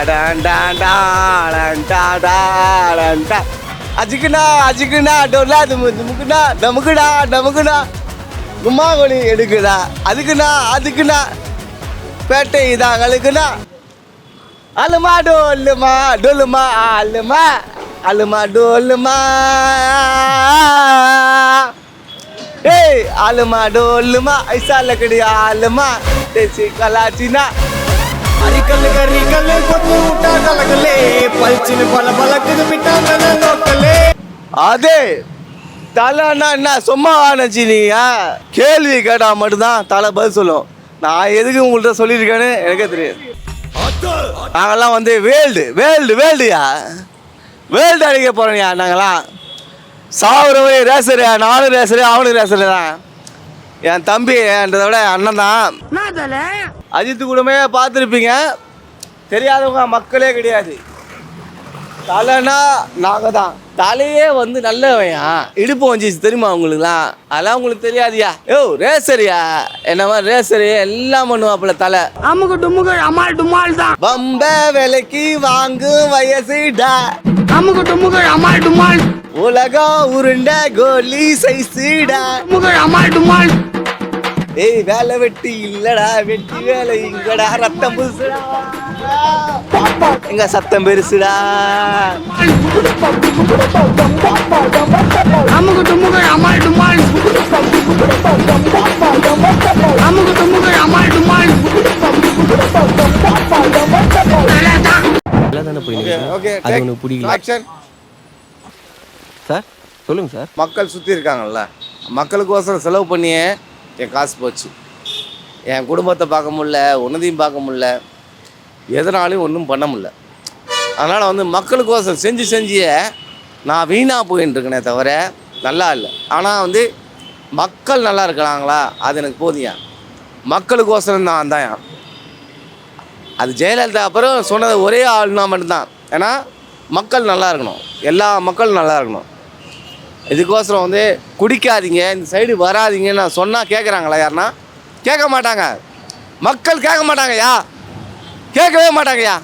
அஜிக்குண்ணா அஜிக்குண்ணா டாடன் டா. அஜிக்குனா நமக்குண்ணா டொல்லா கும்மா கோழி எடுக்குடா அதுக்குண்ணா அதுக்குண்ணா. பேட்டை இதான் அழுக்குண்ணா. அலுமா டோல்லுமா டொல்லுமா அலுமா அலுமா டோல்லுமா ஏய் அலுமா டோல்லுமா ஐசால லக்கடி ஆலுமா தேசி கலாச்சினா. அரிக்கல் கரிக்கல் கொத்து விட்டா கலகலே பல்ச்சின்னு பல பலக்குது விட்டாங்க லோக்கலே அதே தலைன்னா என்ன? சும்மா ஆனச்சு நீங்கள் கேள்வி கேட்டால் மட்டும்தான் தலை பதில் சொல்லும். நான் எதுக்கு உங்கள்கிட்ட சொல்லியிருக்கேன்னு எனக்கே தெரியாது. நாங்கள்லாம் வந்து வேல்டு வேல்டு வேல்டுயா? வேல்டு அடிக்க போகிறோம்யா நாங்களாம் சாவுறவே ரேசரு நானும் ரேசரு அவனும் ரேசரு தான். என் தம்பி என்றதை விட அண்ணன் தான். அஜித் கூடமே பார்த்துருப்பீங்க. தெரியாதவங்க மக்களே கிடையாது. தலைனா நாங்கள் தான் தலையே வந்து நல்லவையா இடுப்பு வந்துச்சு தெரியுமா உங்களுக்குலாம்? அதெல்லாம் உங்களுக்கு தெரியாதியா? யோ ரேசரியா? என்ன மாதிரி ரேசரு? எல்லாம் பண்ணுவாப்புல தலை. அமுக்கு டுமுக்கு அமால் டுமால் தான் பம்ப விலைக்கு வாங்கும் வயசுடா. அமுக்கு டுமுக்கு அமால் டுமால் உலகம் உருண்ட கோலி சைஸுடா டுமுக்கு அமால் டுமால் ஏய் வேலை வெட்டி இல்லடா வெட்டி வேலை இங்கடா ரத்தம் புதுசுடா. எங்க சத்தம் பெருசுடா? அமுக்கு டுமுக்கு அமால் டுமால் அமுக்கு டுமுக்கு அமால் டுமால் சார் சொல்லுங்க சார். மக்கள் சுற்றி இருக்காங்கல்ல. மக்களுக்கோசரம் செலவு பண்ணியே என் காசு போச்சு. என் குடும்பத்தை பார்க்க முடில ஒன்றதையும் பார்க்க முடில எதனாலையும் ஒன்றும் பண்ண முடில அதனால் வந்து மக்களுக்கோசரம் செஞ்சு செஞ்சியே நான் வீணாக போயின்னு தவிர நல்லா இல்லை. ஆனால் வந்து மக்கள் நல்லா இருக்கிறாங்களா? அது எனக்கு போதியா. மக்களுக்கோசரம் தான் தான் அது ஜெயலலிதா அப்புறம் சொன்னது ஒரே ஆளுனா மட்டும்தான். ஏன்னா மக்கள் நல்லா இருக்கணும். எல்லா மக்களும் நல்லா இருக்கணும். இதுக்கோசரம் வந்து குடிக்காதீங்க இந்த சைடு வராதீங்கன்னு நான் சொன்னால் கேட்குறாங்களா யாருன்னா? கேட்க மாட்டாங்க. மக்கள் கேட்க மாட்டாங்கய்யா கேட்கவே மாட்டாங்கய்யா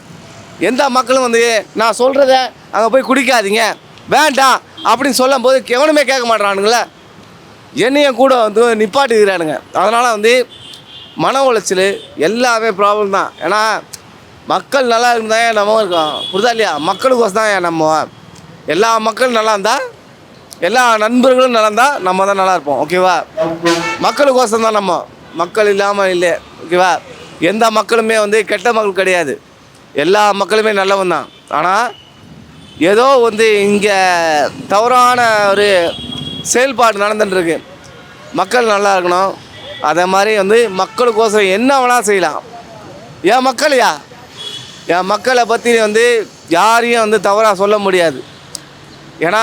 எந்த மக்களும் வந்து நான் சொல்கிறத அங்கே போய் குடிக்காதீங்க. வேண்டாம் அப்படின்னு சொல்லும் போது எவனுமே கேட்க மாட்டானுங்களே என்னையும் கூட வந்து நிப்பாட்டுக்கிறானுங்க. அதனால் வந்து மன உளைச்சல் எல்லாமே ப்ராப்ளம் தான். ஏன்னா மக்கள் நல்லா இருந்தால் நம்ம இருக்கோம்? புரிதா இல்லையா? மக்களுக்கோசம் தான் நம்ம? எல்லா மக்களும் நல்லா இருந்தால் எல்லா நண்பர்களும் நல்லா நம்ம தான் நல்லா இருப்போம். ஓகேவா மக்களுக்கோசம் தான் நம்ம. மக்கள் இல்லாமல் இல்லை. ஓகேவா எந்த மக்களுமே வந்து கெட்ட மக்கள் கிடையாது. எல்லா மக்களுமே நல்லவன் தான். ஆனால் ஏதோ வந்து இங்கே தவறான ஒரு செயல்பாடு நடந்துட்டுருக்கு. மக்கள் நல்லா இருக்கணும். அதே மாதிரி வந்து மக்களுக்கோசரம் என்ன வேணால் செய்யலாம். என் மக்களையா? என் மக்களை பற்றி வந்து யாரையும் வந்து தவறாக சொல்ல முடியாது. ஏன்னா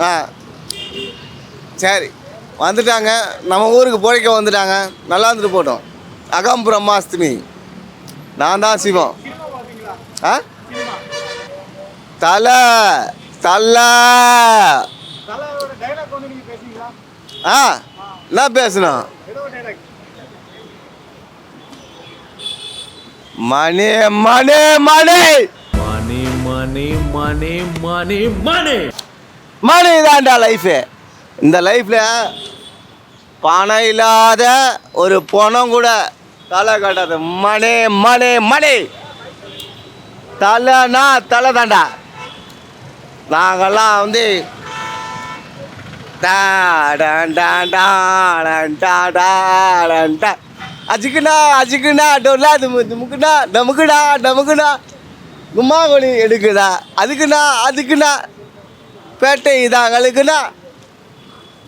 ஆ. சரி. வந்துட்டாங்க. நம்ம ஊருக்கு பிழைக்க வந்துட்டாங்க. நல்லா இருந்துட்டு போட்டோம். அகம் பிரம்மாஸ்திமி. நான் தான் சிவம். ஆ? தலை. தலை. ஆ. என்ன பேசணும்? மணி மணி மணி. மணி மணி மணி மணி. மணி தான்டா லைஃபு. இந்த லைஃப்பில் பணம் இல்லாத ஒரு பணம் கூட தலை கட்டாது. மணி மணி மணி. தலைனா தலை தாண்டா நாங்கள்லாம் வந்து அஜிக்குண்ணா அஜிக்குண்ணா டொல்லா முக்குண்ணா நமக்குடா நமக்குண்ணா டமுக்குண்ணா கும்மா அதுக்குண்ணா அதுக்குண்ணா பேட்டை இதான் கழுக்குண்ணா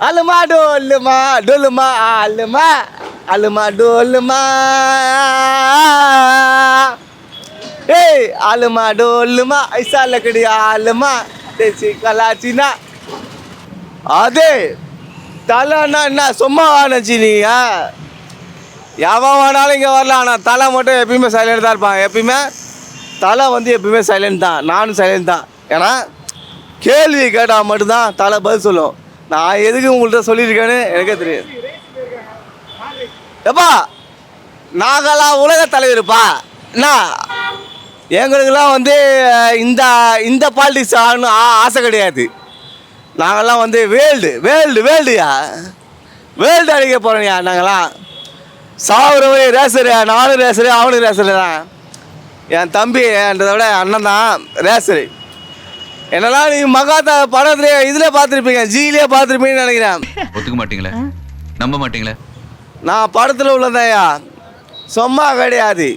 அலுமா டோல்லுமா டொல்லுமா அலுமா அலுமா டோல்லுமா ஆளுமா டோல்லுமா ஐசா லக்கடி ஆளுமா தேசி கலாச்சினா அதே தலைன்னா என்ன சும்மா வானச்சி நீங்க எவன் வேணாலும் இங்கே வரலாம் ஆனால் தலை மட்டும் எப்பயுமே சைலண்ட் தான் இருப்பான் எப்பயுமே தலை வந்து எப்பவுமே சைலண்ட் தான். நானும் சைலண்ட் தான். ஏன்னா கேள்வி கேட்டால் மட்டும்தான் தலை பதில் சொல்லும். நான் எதுக்கு உங்கள்கிட்ட சொல்லியிருக்கேன்னு எனக்கே தெரியாது. எப்பா நாங்களாம் உலக தலைவருப்பா? என்ன? எங்களுக்கெல்லாம் வந்து இந்த இந்த பாலிடிக்ஸ் ஆகணும் ஆ- ஆசை கிடையாது. நாங்கள்லாம் வந்து வேல்டு வேல்டு வேல்டுயா வேல்டு அடிக்க போகிறோம்யா நாங்களாம் சாவுறவே ரேசரு நானும் ரேசரு அவனும் ரேசரு தான். என் தம்பி என்றதை விட அண்ணன் தான் ரேசரு. என்னெல்லாம் நீ மகாத்தா படத்துல இதில் பார்த்துருப்பீங்க ஜியிலே பார்த்துருப்பீங்கன்னு நினைக்கிறேன். ஒத்துக்க மாட்டீங்களே? நம்ப மாட்டீங்களே? நான் படத்தில் உள்ளதையா? சும்மா கிடையாது.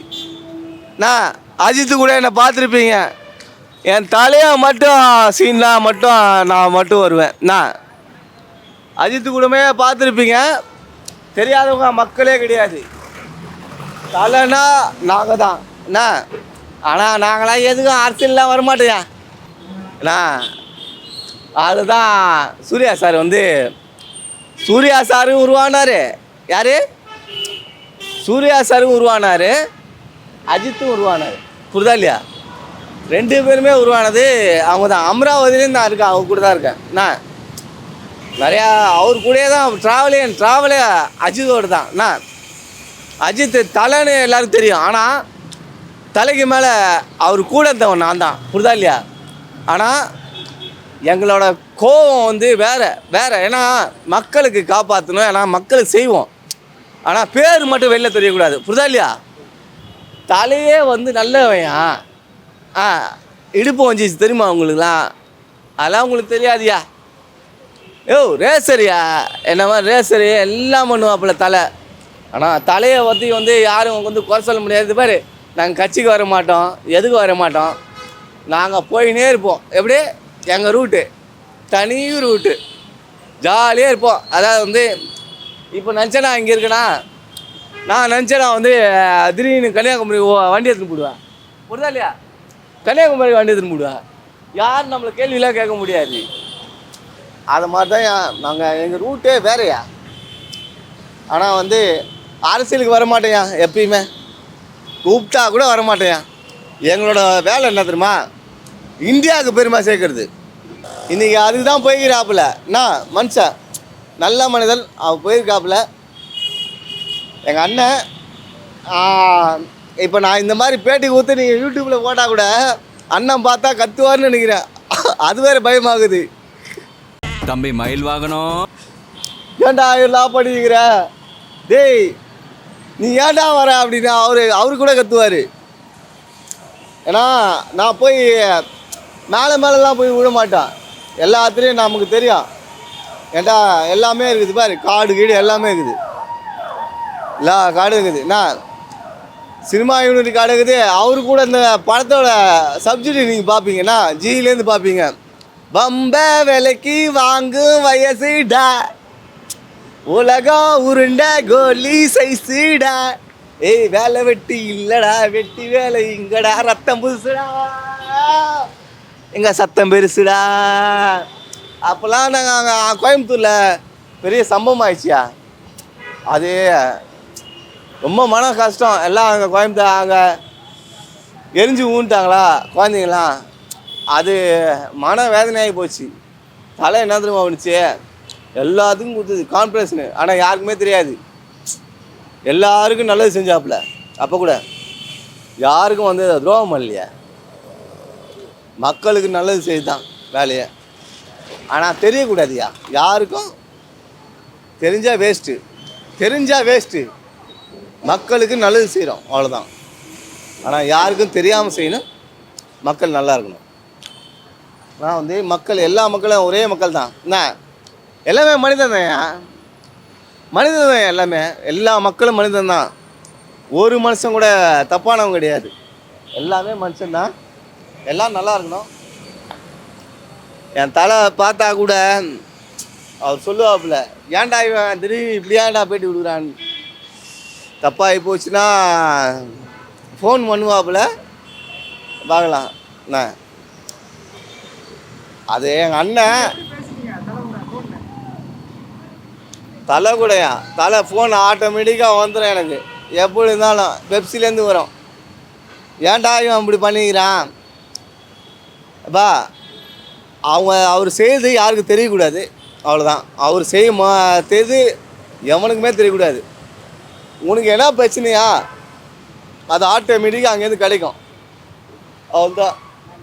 நான் அஜித்து கூட என்னை பார்த்துருப்பீங்க. என் தலையை மட்டும் சீனா மட்டும் நான் மட்டும் வருவேன். நான். அஜித்து கூடமே பார்த்துருப்பீங்க. தெரியாதவங்க மக்களே கிடையாது. தலைனா நாங்கள் தான் என்ன ஆனால் நாங்களாம் எதுக்கும் அரசியல்லாம் வரமாட்டோயா ஏன்னா அதுதான் சூர்யா சார் வந்து சூர்யா சாரும் உருவானாரு. யார்? சூர்யா சாரும் உருவானாரு. அஜித்தும் உருவானாரு. புரிதா இல்லையா? ரெண்டு பேருமே உருவானது அவங்க தான் அமராவதியிலேருந்து நான் இருக்கேன் அவங்க கூட தான் இருக்கேன். நான் நிறையா அவர் கூடயே தான் ட்ராவலே ட்ராவலே அஜித்தோடு தான் நான் அஜித் தலைன்னு எல்லாருக்கும் தெரியும். ஆனால் தலைக்கு மேலே அவர் கூட இருந்தவன் நான் தான். புரிதா இல்லையா? ஆனால் எங்களோட கோவம் வந்து வேறு வேறு. ஏன்னா மக்களுக்கு காப்பாற்றணும் ஏன்னா மக்களுக்கு செய்வோம். ஆனால் பேர் மட்டும் வெளில தெரியக்கூடாது. புரிதா இல்லையா? தலையே வந்து நல்லவையா ஆ. இடுப்பு வந்துச்சு தெரியுமா உங்களுக்குலாம்? அதெல்லாம் உங்களுக்கு தெரியாதியா? யோ ரேசரியா? என்னமா மாதிரி ரேசரு? எல்லாம் பண்ணுவாப்புல தலை. ஆனால் தலையை பற்றி வந்து யாரும் வந்து குறை சொல்ல முடியாது. பாரு. நாங்கள் கட்சிக்கு வர மாட்டோம் எதுக்கு வர மாட்டோம்? நாங்கள் போயினே இருப்போம். எப்படி? எங்கள் ரூட்டு தனி ரூட்டு ஜாலியாக இருப்போம். அதாவது வந்து இப்போ நஞ்சனா இங்கே இருக்கேனா நான் நஞ்சனா வந்து திடீர்னு கன்னியாகுமரி ஓ- வண்டி எடுத்துன்னு போடுவேன் புரிதா இல்லையா? கன்னியாகுமரி வண்டி எடுத்துன்னு போடுவேன் யாரும் நம்மளை கேள்வியெலாம் கேட்க முடியாது. அது மாதிரி தான் நாங்கள் எங்கள் ரூட்டே வேறையா? ஆனால் வந்து அரசியலுக்கு வர மாட்டேயா எப்பயுமே. கூப்பிட்டா கூட வர மாட்டேயா எங்களோட வேலை என்ன தெரியுமா? இந்தியாவுக்கு பெருமை சேர்க்கறது. இன்றைக்கி அதுக்கு தான் போய்க்கிறாப்புல. என்ன மனுஷன்? நல்ல மனிதன் அவன் போயிருக்காப்புல. எங்கள் அண்ணன் இப்போ நான் இந்த மாதிரி பேட்டி கொடுத்து நீங்கள் யூடியூப்பில் போட்டால் கூட அண்ணன் பார்த்தா கத்துவார்னு நினைக்கிறேன். அது வேறு பயமாகுது. தம்பி மயில் வாகனம். ஏன்டா எல்லாம் பண்ணிக்கிற டேய் நீ ஏன்டா வர அப்படின்னா அவரு அவரு கூட கத்துவார். ஏன்னா நான் போய் மேலே மேலெலாம் போய் விட மாட்டேன். எல்லாத்துலேயும் நமக்கு தெரியும். ஏன்டா எல்லாமே இருக்குது பாரு. காடு கீடு எல்லாமே இருக்குது. எல்லா காடும் இருக்குது. என்ன? சினிமா யூனிட் காடு இருக்குது. அவரு கூட இந்த படத்தோட சப்ஜெக்ட் நீங்கள் பார்ப்பீங்கன்னா ஜியிலேருந்து பார்ப்பீங்க பம்ப விலைக்கு வாங்கும் வயசுடா உலகம் உருண்ட கோலி சைஸுடா ஏய் வேலை வெட்டி இல்லடா வெட்டி வேலை இங்கடா ரத்தம் புதுசுடா. எங்க சத்தம் பெருசுடா. அப்போல்லாம் நாங்கள் அங்கே கோயம்புத்தூரில் பெரிய சம்பவம் ஆயிடுச்சியா? அது ரொம்ப மன கஷ்டம். எல்லாம் அங்கே கோயம்புத்தூர் அங்கே எரிஞ்சு ஊன்ட்டாங்களா குழந்தைங்களாம் அது மன வேதனையாகி போச்சு. தலை என்ன தெரியுமா வந்துச்சு எல்லாத்துக்கும் கொடுத்தது. கான்ஃபரன்ஸ்னு ஆனால் யாருக்குமே தெரியாது. எல்லாருக்கும் நல்லது செஞ்சாப்புல. அப்போ கூட. யாருக்கும் வந்து துரோகம் இல்லையா மக்களுக்கு நல்லது செய்தான் வேலையை. ஆனால் தெரியக்கூடாதுயா. யாருக்கும்? தெரிஞ்சால் வேஸ்ட்டு தெரிஞ்சால் வேஸ்ட்டு மக்களுக்கு நல்லது செய்கிறோம் அவ்வளோதான் ஆனால் யாருக்கும் தெரியாமல் செய்யணும். மக்கள் நல்லா இருக்கணும். நான் வந்து மக்கள் எல்லா மக்களும் ஒரே மக்கள் தான் என்ன? எல்லாமே மனிதன் தான் மனிதன் தான் எல்லாமே. எல்லா மக்களும் மனிதன் தான் ஒரு மனுஷன் கூட தப்பானவங்க கிடையாது. எல்லாமே மனுஷன்தான். எல்லாம் நல்லா இருக்கணும். என் தலை பார்த்தா கூட அவர் சொல்லுவாப்புல ஏன்டா இவன் திடீர்னு இப்படி ஏன்டா பேட்டி விடுறான் தப்பாகி போச்சுன்னா ஃபோன் பண்ணுவாப்புல. பார்க்கலாம். என்ன அது எங்கள் அண்ணன் தலை கூடயா? தலை ஃபோன் ஆட்டோமேட்டிக்காக வந்துடும் எனக்கு. எப்படி இருந்தாலும் பெப்சிலேருந்து வரும். ஏன்டா இவன் இப்படி பண்ணிக்கிறான்? அப்பா அவங்க அவர் செய்து யாருக்கும் தெரியக்கூடாது? அவ்வளோதான் அவர் செய்யும் செய்து எவனுக்குமே தெரியக்கூடாது. உனக்கு என்ன பிரச்சனையா? அது ஆட்டோமேட்டிக்காக அங்கேருந்து கிடைக்கும். அவ்வளோதான்